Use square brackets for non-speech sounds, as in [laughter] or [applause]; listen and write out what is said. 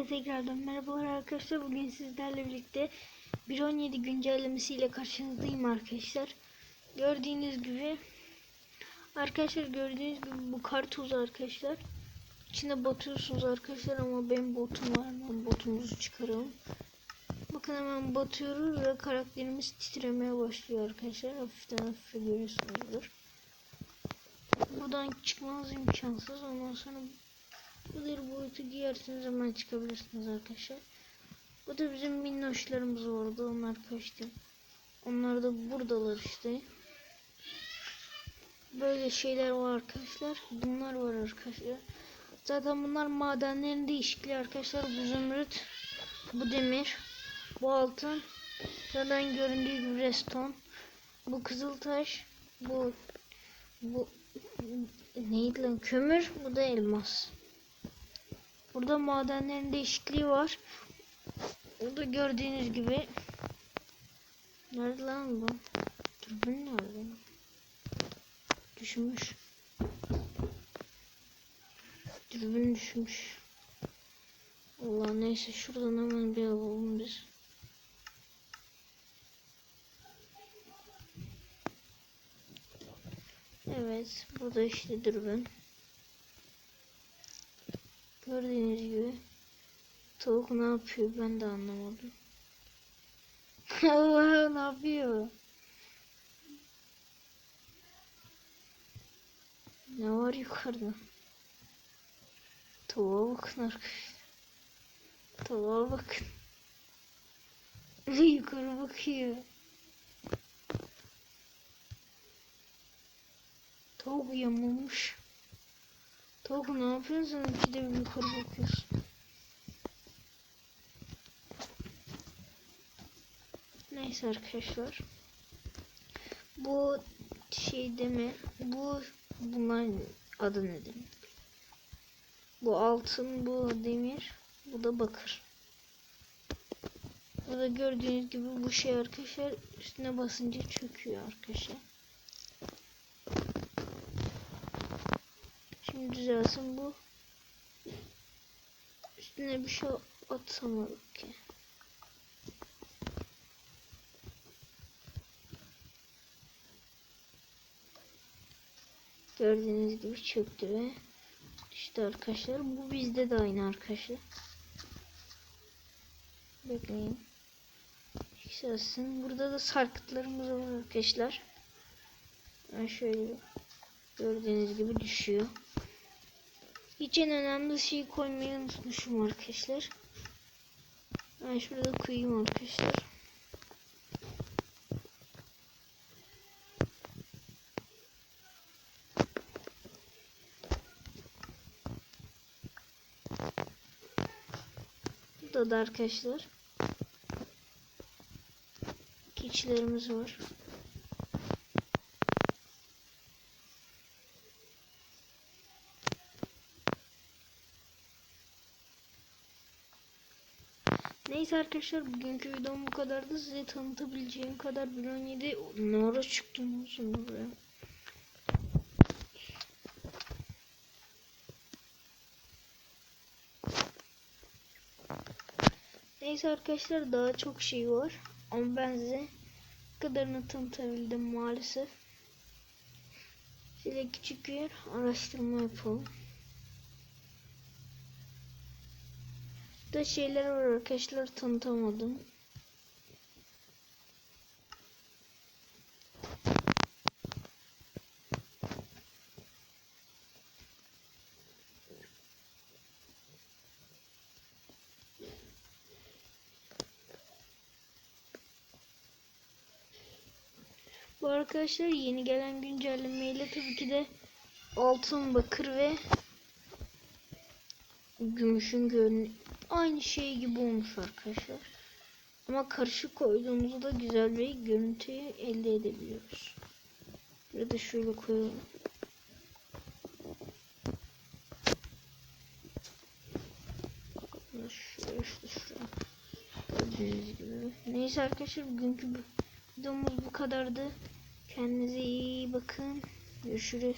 Hepinize tekrardan merhabalar arkadaşlar. Bugün sizlerle birlikte 1.17 güncellemesiyle karşınızdayım arkadaşlar. Gördüğünüz gibi arkadaşlar gördüğünüz gibi bu kartuz arkadaşlar. İçine batıyorsunuz arkadaşlar ama benim botum var. Hemen botumuzu çıkaralım. Bakın hemen batıyoruz ve karakterimiz titremeye başlıyor arkadaşlar. Hafiften hafife görüyorsunuzdur. Buradan çıkmanız imkansız. Ondan sonra bu bir boyutu giyersiniz hemen çıkabilirsiniz arkadaşlar. Bu da bizim minnoşlarımız vardı. Onlar kaçtı. Onlar da buradalar işte. Böyle şeyler var arkadaşlar. Bunlar var arkadaşlar. Zaten bunlar madenlerin değişikliği arkadaşlar. Bu zümrüt, bu demir, bu altın. Zaten göründüğü gibi reston. Bu kızıltaş, bu bu neydi lan kömür, bu da elmas. Burada madenlerin değişikliği var. Burada gördüğünüz gibi Nerede lan bu? Dürbün nerede? Düşmüş. Dürbün düşmüş. Allah neyse şuradan hemen bir alalım biz. Evet burada işte dürbün. Gördüğünüz gibi tavuk ne yapıyor ben de anlamadım. [laughs] Allah ne yapıyor? Ne var yukarıda? Tavuğa bakın arkadaşlar. Tavuğa bakın. [laughs] Yukarı bakıyor. Tavuk yamulmuş. Tavuk ne yapıyorsun? Bir yukarı bakıyorsun. Neyse arkadaşlar. Bu şey deme. Bu bunların adı nedir? Bu altın, bu demir, bu da bakır. Burada gördüğünüz gibi bu şey arkadaşlar üstüne basınca çöküyor arkadaşlar. Düzelsin bu. Üstüne bir şey atamadık ki. Gördüğünüz gibi çöktü ve işte arkadaşlar bu bizde de aynı arkadaşlar. Bekleyin. Yükselsin. Burada da sarkıtlarımız var arkadaşlar. Ben şöyle gördüğünüz gibi düşüyor. Hiç en önemli şeyi koymayı unutmuşum arkadaşlar. Ben şurada koyayım arkadaşlar. Burada da arkadaşlar keçilerimiz var. Neyse arkadaşlar bugünkü videom bu kadardı. Size tanıtabileceğim kadar 1.17 ne ara çıktım uzun buraya. Neyse arkadaşlar daha çok şey var. Ama ben size kadarını tanıtabildim maalesef. Size küçük bir araştırma yapalım. Da şeyler var arkadaşlar tanıtamadım. Bu arkadaşlar yeni gelen güncellemeyle tabii ki de altın, bakır ve gümüşün görünü aynı şey gibi olmuş arkadaşlar. Ama karışık koyduğumuzda güzel bir görüntü elde edebiliyoruz. Ya da şöyle koyalım. Şöyle işte şuraya. Gördüğünüz gibi. Neyse arkadaşlar bugünkü videomuz bu kadardı. Kendinize iyi bakın. Görüşürüz.